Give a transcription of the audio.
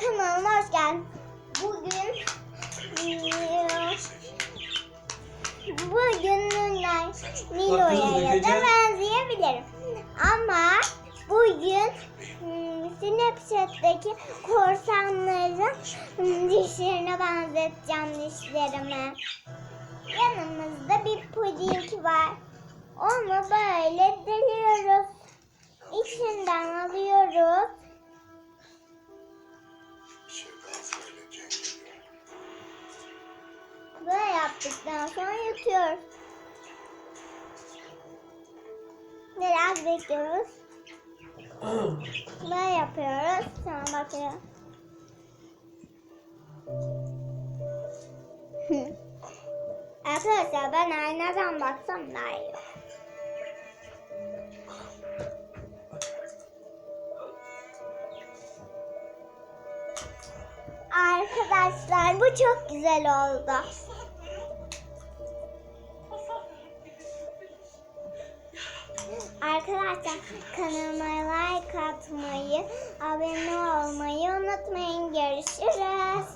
kanalıma hoş geldin. Bugün bugün Nilo'ya ya da benzeyebilirim. Ama bugün hmm, Snapchat'taki korsanların dişlerine benzeteceğim dişlerimi. Yanımızda bir puding var. Onu böyle deliyoruz. İçinden alıyoruz. Yaptıktan sonra yutuyoruz. Biraz bekliyoruz. Böyle yapıyoruz. Sonra bakıyoruz. Arkadaşlar ben aynadan baksam daha iyi. Arkadaşlar bu çok güzel oldu. Arkadaşlar kanalıma like atmayı, abone olmayı unutmayın. Görüşürüz.